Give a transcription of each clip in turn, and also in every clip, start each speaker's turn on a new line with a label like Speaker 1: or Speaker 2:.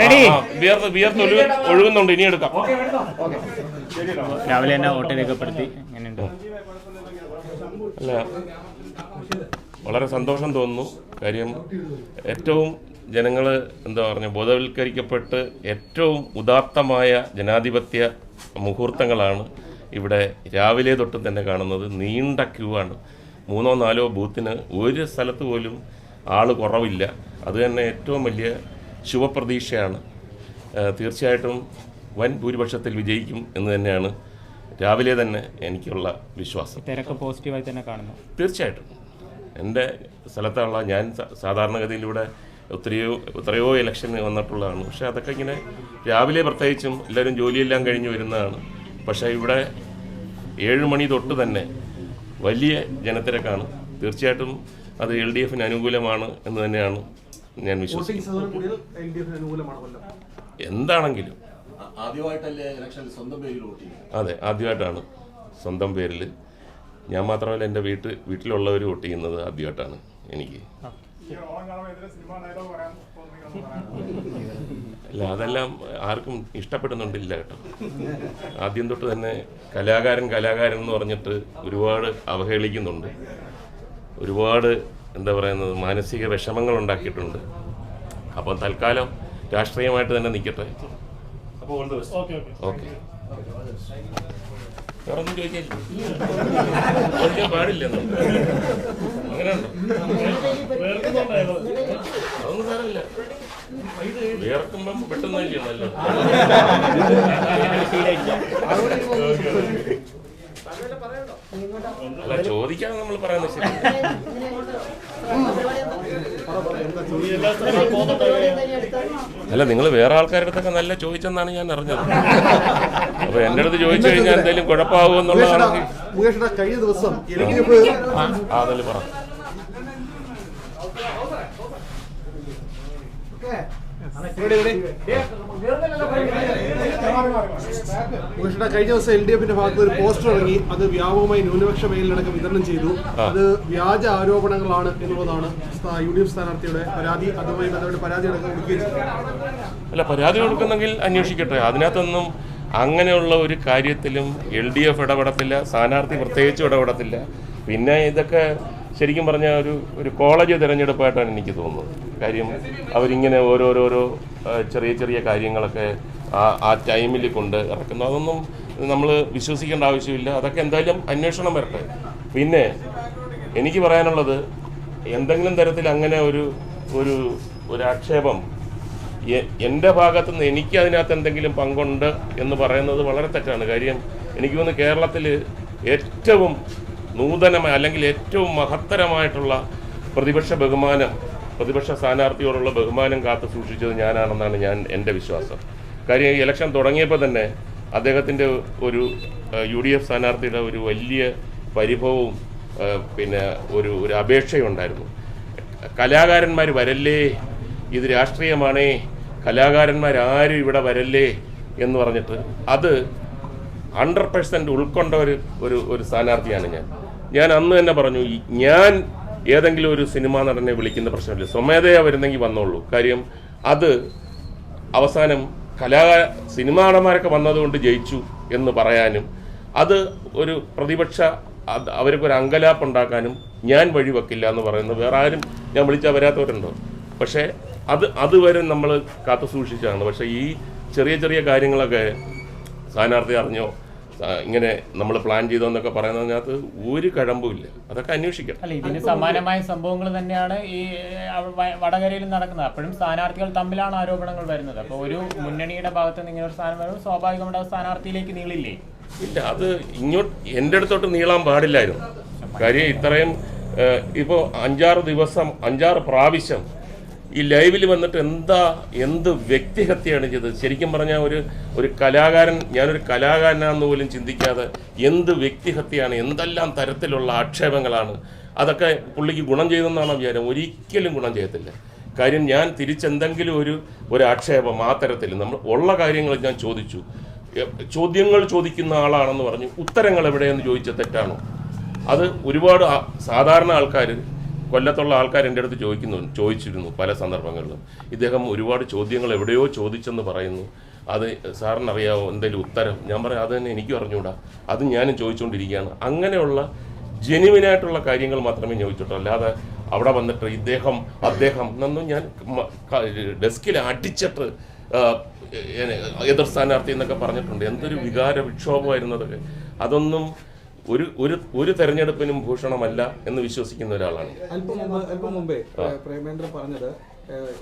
Speaker 1: Ready
Speaker 2: വിയർത്ത് വിയർത്ത് ഒഴുകുന്നുണ്ട് ഇനി എടുക്കാം.
Speaker 1: രാവിലെ തന്നെ വോട്ട് രേഖപ്പെടുത്തി എങ്ങനെയുണ്ട്
Speaker 2: അല്ല വളരെ സന്തോഷം തോന്നുന്നു. കാര്യം ഏറ്റവും ജനങ്ങൾ എന്താ പറഞ്ഞ ബോധവൽക്കരിക്കപ്പെട്ട് ഏറ്റവും ഉദാത്തമായ ജനാധിപത്യ മുഹൂർത്തങ്ങളാണ് ഇവിടെ രാവിലെ തൊട്ട് തന്നെ കാണുന്നത്. നീണ്ട ക്യൂ ആണ്. മൂന്നോ നാലോ ബൂത്തിന് ഒരു സ്ഥലത്ത് പോലും ആൾ കുറവില്ല. അത് തന്നെ ഏറ്റവും വലിയ ശുഭപ്രതീക്ഷയാണ്. തീർച്ചയായിട്ടും വൻ ഭൂരിപക്ഷത്തിൽ വിജയിക്കും എന്ന് തന്നെയാണ് രാവിലെ തന്നെ എനിക്കുള്ള വിശ്വാസം.
Speaker 1: തിരക്ക് പോസിറ്റീവായി തന്നെ കാണുന്നു.
Speaker 2: തീർച്ചയായിട്ടും. എന്റെ സ്ഥലത്തുള്ള ഞാൻ സാധാരണഗതിയിലൂടെ ഒത്തിരിയോ എത്രയോ ഇലക്ഷൻ വന്നിട്ടുള്ളതാണ്. പക്ഷേ അതൊക്കെ ഇങ്ങനെ രാവിലെ പ്രത്യേകിച്ചും എല്ലാവരും ജോലിയെല്ലാം കഴിഞ്ഞ് വരുന്നതാണ്. പക്ഷേ ഇവിടെ ഏഴ് മണി തൊട്ട് തന്നെ വലിയ ജനത്തിരക്കാണ്. തീർച്ചയായിട്ടും അത് എൽ ഡി എഫിന് അനുകൂലമാണ് എന്ന് തന്നെയാണ് ഞാൻ വിശ്വസിക്കുന്നത്. എന്താണെങ്കിലും.
Speaker 3: ആദ്യമായിട്ടല്ലേ ഇലക്ഷനിൽ സ്വന്തം പേരിൽ വോട്ട്
Speaker 2: അതെ ആദ്യമായിട്ടാണ് സ്വന്തം പേരിൽ. ഞാൻ മാത്രമല്ല എന്റെ വീട്ടിൽ വീട്ടിലുള്ളവർ വോട്ട് ചെയ്യുന്നത് ആദ്യമായിട്ടാണ് എനിക്ക്. അല്ല അതെല്ലാം ആർക്കും ഇഷ്ടപ്പെടുന്നുണ്ടില്ല കേട്ടോ. ആദ്യം തൊട്ട് തന്നെ കലാകാരൻ കലാകാരൻ എന്ന് പറഞ്ഞിട്ട് ഒരുപാട് അവഹേളിക്കുന്നുണ്ട്. ഒരുപാട് എന്താ പറയുന്നത് മാനസിക വിഷമങ്ങൾ ഉണ്ടാക്കിയിട്ടുണ്ട്. അപ്പം തൽക്കാലം രാഷ്ട്രീയമായിട്ട് തന്നെ നിൽക്കട്ടെ. അപ്പോൾ ഓൾ ദ ബെസ്റ്റ് ഓക്കെ വേറൊന്നും ചോദിക്കാനില്ല ചോദിക്കാൻ പാടില്ല അങ്ങനെയുണ്ടോ? അതൊന്നും സാരമില്ല. വിയർക്കുമ്പം പെട്ടെന്നല്ലേ അല്ല ചോദിക്കാതെ നമ്മൾ പറയാൻ ശരി അല്ല നിങ്ങൾ വേറെ ആൾക്കാരുടെ അടുത്തൊക്കെ നല്ല ചോദിച്ചെന്നാണ് ഞാൻ അറിഞ്ഞത്. അപ്പൊ എന്റെ അടുത്ത് ചോദിച്ചു കഴിഞ്ഞാൽ എന്തെങ്കിലും കുഴപ്പമാകുമെന്നുള്ളതാണെങ്കിൽ
Speaker 4: മുകേഷ് കഴിഞ്ഞ ദിവസം
Speaker 2: ആ അതല്ലേ പറ.
Speaker 4: മുകേഷ് കഴിഞ്ഞ ദിവസം എൽ ഡി എഫിന്റെ ഭാഗത്ത് ഒരു പോസ്റ്റർ ഇറങ്ങി. അത് വ്യാപകമായി ന്യൂനപക്ഷ മേഖലയിലടക്കം വിതരണം ചെയ്തു. അത് വ്യാജ ആരോപണങ്ങളാണ് എന്നുള്ളതാണ് യു ഡി എഫ് സ്ഥാനാർത്ഥിയുടെ പരാതി. അതുമായി ബന്ധപ്പെട്ട് പരാതി അടക്കം കൊടുക്കുകയും
Speaker 2: അല്ല പരാതി കൊടുക്കുന്നെങ്കിൽ അന്വേഷിക്കട്ടെ. അതിനകത്തൊന്നും അങ്ങനെയുള്ള ഒരു കാര്യത്തിലും എൽ ഡി എഫ് ഇടപെടത്തില്ല. സ്ഥാനാർത്ഥി പ്രത്യേകിച്ചും ഇടപെടത്തില്ല. പിന്നെ ഇതൊക്കെ ശരിക്കും പറഞ്ഞാൽ ഒരു ഒരു കോളേജ് തിരഞ്ഞെടുപ്പായിട്ടാണ് എനിക്ക് തോന്നുന്നത്. കാര്യം അവരിങ്ങനെ ഓരോരോരോ ചെറിയ ചെറിയ കാര്യങ്ങളൊക്കെ ആ ആ ടൈമിൽ കൊണ്ട് ഇറക്കുന്നു അതൊന്നും നമ്മൾ വിശ്വസിക്കേണ്ട ആവശ്യമില്ല. അതൊക്കെ എന്തായാലും അന്വേഷണം വരട്ടെ. പിന്നെ എനിക്ക് പറയാനുള്ളത് എന്തെങ്കിലും തരത്തിൽ അങ്ങനെ ഒരു ഒരു ഒരു ആക്ഷേപം എന്റെ ഭാഗത്തു നിന്ന് എനിക്ക് അതിനകത്ത് എന്തെങ്കിലും പങ്കുണ്ട് എന്ന് പറയുന്നത് വളരെ തെറ്റാണ്. കാര്യം എനിക്ക് തോന്നുന്നു കേരളത്തിൽ ഏറ്റവും നൂതനമായ അല്ലെങ്കിൽ ഏറ്റവും മഹത്തരമായിട്ടുള്ള പ്രതിപക്ഷ ബഹുമാനം പ്രതിപക്ഷ സ്ഥാനാർത്ഥിയോടുള്ള ബഹുമാനം കാത്തു സൂക്ഷിച്ചത് ഞാനാണെന്നാണ് ഞാൻ എന്റെ വിശ്വാസം. കാര്യം ഈ ഇലക്ഷൻ തുടങ്ങിയപ്പോൾ തന്നെ അദ്ദേഹത്തിന്റെ ഒരു യു ഡി എഫ് സ്ഥാനാർത്ഥിയുടെ ഒരു വലിയ പരിഭവവും പിന്നെ ഒരു ഒരു അപേക്ഷയുണ്ടായിരുന്നു കലാകാരന്മാർ വരല്ലേ? ഇത് രാഷ്ട്രീയമാണേ. കലാകാരന്മാരാരും ഇവിടെ വരല്ലേ എന്ന് പറഞ്ഞിട്ട് അത് ഹൺഡ്രഡ് പെർസെന്റ് ഉൾക്കൊണ്ട ഒരു ഒരു ഒരു സ്ഥാനാർത്ഥിയാണ് ഞാൻ. ഞാൻ അന്ന് തന്നെ പറഞ്ഞു ഞാൻ ഏതെങ്കിലും ഒരു സിനിമാ നടനെ വിളിക്കുന്ന പ്രശ്നമില്ല. സ്വമേധയാ വരുന്നെങ്കിൽ വന്നോളൂ. കാര്യം അത് അവസാനം കലാ സിനിമാ നടന്മാരൊക്കെ വന്നതുകൊണ്ട് ജയിച്ചു എന്ന് പറയാനും അത് ഒരു പ്രതിപക്ഷ അവർക്കൊരു അങ്കലാപ്പ് ഉണ്ടാക്കാനും ഞാൻ വഴിവെക്കില്ല എന്ന് പറയുന്നത് വേറെ ആരും ഞാൻ വിളിച്ചാൽ വരാത്തവരുണ്ടോ? പക്ഷേ അത് അതുവരെ നമ്മൾ കാത്തു സൂക്ഷിച്ചാണ് പക്ഷേ ഈ ചെറിയ ചെറിയ കാര്യങ്ങളൊക്കെ സ്ഥാനാർത്ഥി അറിഞ്ഞോ? ഇങ്ങനെ നമ്മൾ പ്ലാൻ ചെയ്തോ എന്നൊക്കെ പറയുന്നതിനകത്ത് ഒരു കഴമ്പുമില്ല അതൊക്കെ അന്വേഷിക്കാം
Speaker 1: അല്ല ഇതിന് സമാനമായ സംഭവങ്ങൾ തന്നെയാണ് ഈ വടകരയിൽ നടക്കുന്നത്. അപ്പോഴും സ്ഥാനാർത്ഥികൾ തമ്മിലാണ് ആരോപണങ്ങൾ വരുന്നത്. അപ്പോൾ ഒരു മുന്നണിയുടെ ഭാഗത്ത് ഇങ്ങനെ ഒരു സ്ഥാനം വരുമ്പോൾ സ്വാഭാവികമായിട്ട് സ്ഥാനാർത്ഥിയിലേക്ക് നീളില്ലേ?
Speaker 2: ഇല്ല അത് ഇങ്ങോട്ട് എന്റെ അടുത്തോട്ട് നീളാൻ പാടില്ലായിരുന്നു. കാര്യം ഇത്രയും ഇപ്പോ അഞ്ചാറ് ദിവസം അഞ്ചാറ് പ്രാവശ്യം ഈ ലൈവിൽ വന്നിട്ട് എന്താ എന്ത് വ്യക്തിഹത്യയാണ് ചെയ്തത്? ശരിക്കും പറഞ്ഞാൽ ഒരു ഒരു കലാകാരൻ ഞാനൊരു കലാകാരനാണെന്ന് പോലും ചിന്തിക്കാതെ എന്ത് വ്യക്തിഹത്യയാണ് എന്തെല്ലാം തരത്തിലുള്ള ആക്ഷേപങ്ങളാണ്? അതൊക്കെ പുള്ളിക്ക് ഗുണം ചെയ്തെന്നാണ് വിചാരം? ഒരിക്കലും ഗുണം ചെയ്യത്തില്ല. കാര്യം ഞാൻ തിരിച്ചെന്തെങ്കിലും ഒരു ഒരു ആക്ഷേപം ആ തരത്തിൽ നമ്മൾ ഉള്ള കാര്യങ്ങൾ ഞാൻ ചോദിച്ചു. ചോദ്യങ്ങൾ ചോദിക്കുന്ന ആളാണെന്ന് പറഞ്ഞു. ഉത്തരങ്ങൾ എവിടെയെന്ന് ചോദിച്ച തെറ്റാണോ? അത് ഒരുപാട് സാധാരണ ആൾക്കാർ കൊല്ലത്തുള്ള ആൾക്കാർ എന്റെ അടുത്ത് ചോദിക്കുന്നു ചോദിച്ചിരുന്നു പല സന്ദർഭങ്ങളിലും. ഇദ്ദേഹം ഒരുപാട് ചോദ്യങ്ങൾ എവിടെയോ ചോദിച്ചെന്ന് പറയുന്നു. അത് സാറിനറിയാവോ എന്തെങ്കിലും ഉത്തരം? ഞാൻ പറയാം അത് തന്നെ എനിക്കും അറിഞ്ഞുകൂടാ അത് ഞാനും ചോദിച്ചുകൊണ്ടിരിക്കുകയാണ് അങ്ങനെയുള്ള ജെനുവിനായിട്ടുള്ള കാര്യങ്ങൾ മാത്രമേ ചോദിച്ചിട്ടുള്ളൂ. അല്ലാതെ അവിടെ വന്നിട്ട് ഇദ്ദേഹം അദ്ദേഹം എന്നൊന്നും ഞാൻ ഡെസ്കിൽ അടിച്ചിട്ട് എതിർ സ്ഥാനാർത്ഥി എന്നൊക്കെ പറഞ്ഞിട്ടുണ്ട്. എന്തൊരു വികാര വിക്ഷോഭമായിരുന്നു അതൊക്കെ. അതൊന്നും ഒരു ഒരു ഒരു തെരഞ്ഞെടുപ്പിനും ഭൂഷണമല്ല എന്ന് വിശ്വസിക്കുന്ന ഒരാളാണ്.
Speaker 5: അല്പം അല്പം മുമ്പേ പ്രേമേന്ദ്ര പ്രേമേന്ദ്രൻ പറഞ്ഞത്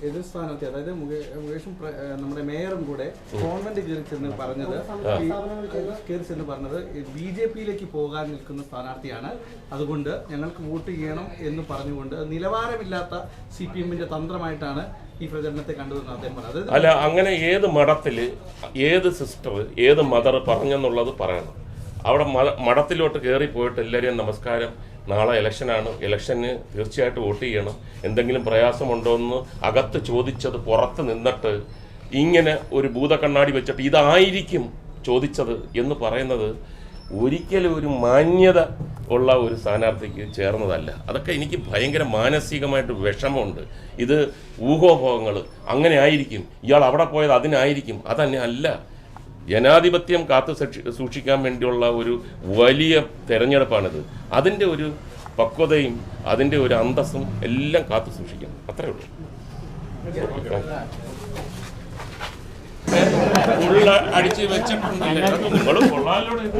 Speaker 5: എതിർ സ്ഥാനാർത്ഥി അതായത് മുകേ- മുകേഷും നമ്മുടെ മേയറും കൂടെ കോൺവെന്റ് കയറി ചെന്ന് പറഞ്ഞത് കയറി ചെന്ന് പറഞ്ഞത് ബി ജെ പിയിലേക്ക് പോകാൻ നിൽക്കുന്ന സ്ഥാനാർത്ഥിയാണ്. അതുകൊണ്ട് ഞങ്ങൾക്ക് വോട്ട് ചെയ്യണം എന്ന് പറഞ്ഞുകൊണ്ട് നിലവാരമില്ലാത്ത സി പി എമ്മിന്റെ തന്ത്രമായിട്ടാണ് ഈ പ്രചരണത്തെ കണ്ടതെന്ന് അദ്ദേഹം പറഞ്ഞത്.
Speaker 2: അല്ല അങ്ങനെ ഏത് മഠത്തിൽ ഏത് സിസ്റ്റർ ഏത് മദർ പറഞ്ഞെന്നുള്ളത് പറയണം. അവിടെ മഠത്തിലോട്ട് കയറി പോയിട്ട് എല്ലാവരെയും നമസ്കാരം. നാളെ ഇലക്ഷനാണ്. ഇലക്ഷന് തീർച്ചയായിട്ടും വോട്ട് ചെയ്യണം. എന്തെങ്കിലും പ്രയാസമുണ്ടോ എന്ന് അകത്ത് ചോദിച്ചത് പുറത്ത് നിന്നിട്ട് ഇങ്ങനെ ഒരു ഭൂതക്കണ്ണാടി വെച്ചിട്ട് ഇതായിരിക്കും ചോദിച്ചത് എന്ന് പറയുന്നത് ഒരിക്കലും ഒരു മാന്യത ഉള്ള ഒരു സ്ഥാനാർത്ഥിക്ക് ചേർന്നതല്ല. അതൊക്കെ എനിക്ക് ഭയങ്കര മാനസികമായിട്ട് വിഷമമുണ്ട്. ഇത് ഊഹോഭോഗങ്ങൾ അങ്ങനെ ആയിരിക്കും. ഇയാൾ അവിടെ പോയത് അതിനായിരിക്കും. അതന്നെ അല്ല. ജനാധിപത്യം കാത്തു സൂക്ഷിക്കാൻ വേണ്ടിയുള്ള ഒരു വലിയ തെരഞ്ഞെടുപ്പാണിത്. അതിന്റെ ഒരു പക്വതയും അതിന്റെ ഒരു അന്തസ്സും എല്ലാം കാത്തു സൂക്ഷിക്കണം. അത്രേ ഉള്ളൂ. ഉള്ള അടിച്ച് കൊള്ളാലോ ഇത്.